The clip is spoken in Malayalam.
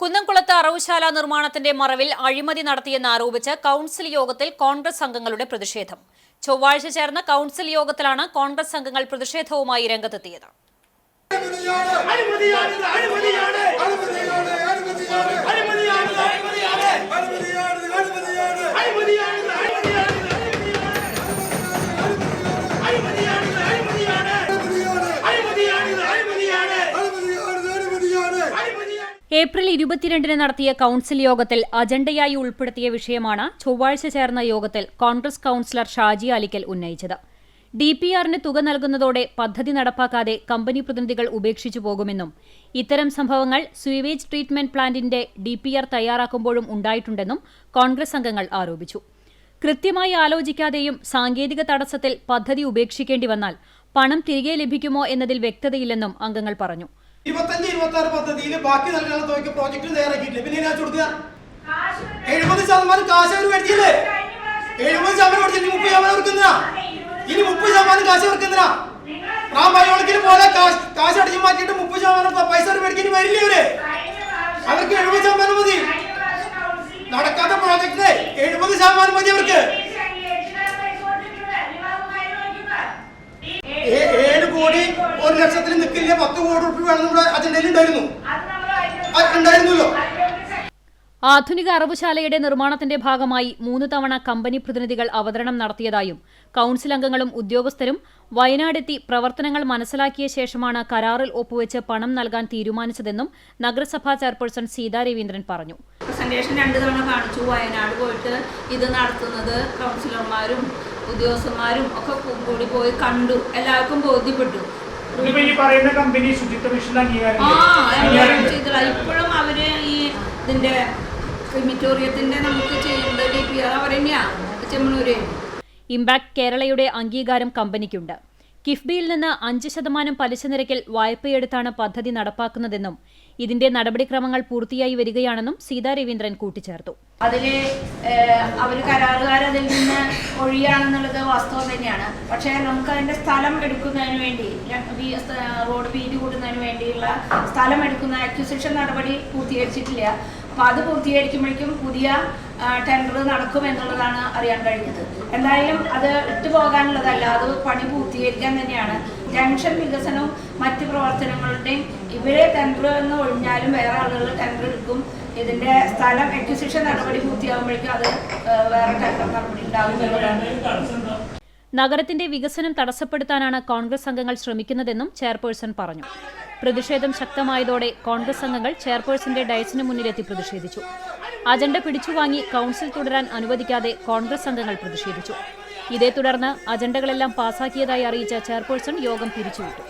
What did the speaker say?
കുന്നംകുളത്ത് അറവുശാല നിർമ്മാണത്തിന്റെ മറവിൽ അഴിമതി നടത്തിയെന്ന് ആരോപിച്ച് കൌൺസിൽ യോഗത്തിൽ കോൺഗ്രസ് അംഗങ്ങളുടെ പ്രതിഷേധം. ചൊവ്വാഴ്ച ചേർന്ന കൌൺസിൽ യോഗത്തിലാണ് കോൺഗ്രസ് അംഗങ്ങൾ പ്രതിഷേധവുമായി രംഗത്തെത്തിയത്. ഏപ്രിൽ ഇരുപത്തിരണ്ടിന് നടത്തിയ കൌൺസിൽ യോഗത്തിൽ അജണ്ടയായി ഉൾപ്പെടുത്തിയ വിഷയമാണ് ചൊവ്വാഴ്ച ചേർന്ന യോഗത്തിൽ കോൺഗ്രസ് കൌൺസിലർ ഷാജി അലിക്കൽ ഉന്നയിച്ചത്. ഡി പി ആറിന് തുക നൽകുന്നതോടെ പദ്ധതി നടപ്പാക്കാതെ കമ്പനി പ്രതിനിധികൾ ഉപേക്ഷിച്ചു പോകുമെന്നും ഇത്തരം സംഭവങ്ങൾ സ്വീവേജ് ട്രീറ്റ്മെന്റ് പ്ലാന്റിന്റെ ഡി പി ആർ തയ്യാറാക്കുമ്പോഴും ഉണ്ടായിട്ടുണ്ടെന്നും കോൺഗ്രസ് അംഗങ്ങൾ ആരോപിച്ചു. കൃത്യമായി ആലോചിക്കാതെയും സാങ്കേതിക തടസ്സത്തിൽ പദ്ധതി ഉപേക്ഷിക്കേണ്ടി വന്നാൽ പണം തിരികെ ലഭിക്കുമോ എന്നതിൽ വ്യക്തതയില്ലെന്നും അംഗങ്ങൾ പറഞ്ഞു. ഇരുപത്തഞ്ച് ഇരുപത്തി ആറ് പദ്ധതിയിൽ ബാക്കി നൽകാനുള്ള തുകയ്ക്ക് പ്രോജക്റ്റ് തയ്യാറാക്കിയിട്ടില്ല? പിന്നെ ഞാൻ കൊടുക്കുക. എഴുപത് ശതമാനം കാശ് അവർ മേടിച്ചില്ലേ? എഴുപത് ശതമാനം മേടിച്ചിട്ട് മുപ്പത് ശതമാനം കൊടുക്കുന്നതാ ഇനി മുപ്പത് ശതമാനം കാശ് കൊടുക്കുന്നതാ റാം ബയോളജിയിൽ പോലെ കാശ് കാശ് അടിച്ചു മാറ്റിയിട്ട് മുപ്പത് ശതമാനം പൈസ അവർ മേടിക്കേണ്ടി വരില്ലേ ഇവർ? അവർക്ക് എഴുപത് ശതമാനം മതി. നടക്കാത്ത പ്രോജക്റ്റിന് എഴുപത് ശതമാനം മതി അവർക്ക്. ഒരു ലക്ഷത്തിൽ നിൽക്കില്ല. പത്ത് കോടി റുപ്യ വേണം നമ്മുടെ അജണ്ടയിൽ ഉണ്ടായിരുന്നു. ആ, ഉണ്ടായിരുന്നല്ലോ. ആധുനിക അറവുശാലയുടെ നിർമ്മാണത്തിന്റെ ഭാഗമായി മൂന്ന് തവണ കമ്പനി പ്രതിനിധികൾ അവതരണം നടത്തിയതായും കൌൺസിൽ അംഗങ്ങളും ഉദ്യോഗസ്ഥരും വയനാടെത്തി പ്രവർത്തനങ്ങൾ മനസ്സിലാക്കിയ ശേഷമാണ് കരാറിൽ ഒപ്പുവെച്ച് പണം നൽകാൻ തീരുമാനിച്ചതെന്നും നഗരസഭാ ചെയർപേഴ്സൺ സീതാ രവീന്ദ്രൻ പറഞ്ഞു. പ്രസന്റേഷൻ രണ്ട് തവണ കാണിച്ചു. വയനാട് പോയിട്ട് ഇത് നടത്തുന്നത് കൗൺസിലർമാരും ഉദ്യോഗസ്ഥന്മാരും ഒക്കെ കൂടി പോയി കണ്ടു. എല്ലാവർക്കും ബോധ്യപ്പെട്ടു. ഇതിപ്പോ ഈ പറയുന്ന കമ്പനി ശുചിത്വ മിഷൻ അംഗീകാരം ആ അംഗീകാരം എല്ലാം ചെയ്തില്ല ഇപ്പോഴും അവർ ഈ ഇതിന്റെ ക്രിമിറ്റോറിയത്തിന്റെ നമുക്ക് ചെയ്യുന്നത് ഡി പി ആർ അവർ തന്നെയാ ചെമ്മണൂര്. ഇമ്പാക്ട് കേരളയുടെ അംഗീകാരം കമ്പനിക്കുണ്ട്. കിഫ്ബിയിൽ നിന്ന് അഞ്ച് ശതമാനം പലിശ നിരക്കിൽ വായ്പയെടുത്താണ് പദ്ധതി നടപ്പാക്കുന്നതെന്നും ഇതിന്റെ നടപടിക്രമങ്ങൾ പൂർത്തിയായി വരികയാണെന്നും സീതാ രവീന്ദ്രൻ കൂട്ടിച്ചേർത്തു. അതിൽ അവർ കരാറുകാർ നിന്ന് ഒഴിയാണെന്നുള്ളത് വാസ്തവം തന്നെയാണ്. പക്ഷേ നമുക്ക് അതിന്റെ സ്ഥലം എടുക്കുന്നതിന് വേണ്ടി റോഡ് വീതി കൂടുന്നതിന് വേണ്ടിയുള്ള സ്ഥലം എടുക്കുന്ന അക്വിസിഷൻ നടപടി പൂർത്തീകരിച്ചിട്ടില്ല. അപ്പോൾ അത് പൂർത്തീകരിക്കുമ്പോഴേക്കും പുതിയ ടെൻഡർ നടക്കും എന്നുള്ളതാണ് അറിയാൻ കഴിഞ്ഞത്. എന്തായാലും അത് ഇട്ടുപോകാനുള്ളതല്ല അത് പണി പൂർത്തീകരിക്കാൻ തന്നെയാണ്. ജംഗ്ഷൻ വികസനവും മറ്റ് പ്രവർത്തനങ്ങളുടെയും ഇവരെ ടെൻഡർ എന്ന് ഒഴിഞ്ഞാലും വേറെ ആളുകൾ ടെൻഡർ എടുക്കും. ഇതിന്റെ സ്ഥലം എക്വിസിഷൻ നടപടി പൂർത്തിയാകുമ്പോഴേക്കും അത് വേറെ ടെൻഡർ നടപടി ഉണ്ടാകും എന്നുള്ളതാണ്. നഗരത്തിന്റെ വികസനം തടസ്സപ്പെടുത്താനാണ് കോൺഗ്രസ് അംഗങ്ങൾ ശ്രമിക്കുന്നതെന്നും ചെയർപേഴ്സൺ പറഞ്ഞു. പ്രതിഷേധം ശക്തമായതോടെ കോൺഗ്രസ് അംഗങ്ങൾ ചെയർപേഴ്സന്റെ ഡയസിന് മുന്നിലെത്തി പ്രതിഷേധിച്ചു. അജണ്ട പിടിച്ചുവാങ്ങി കൌൺസിൽ തുടരാൻ അനുവദിക്കാതെ കോൺഗ്രസ് അംഗങ്ങൾ പ്രതിഷേധിച്ചു. ഇതേ തുടർന്ന് അജണ്ടകളെല്ലാം പാസാക്കിയതായി അറിയിച്ച ചെയർപേഴ്സൺ യോഗം പിരിച്ചുവിട്ടു.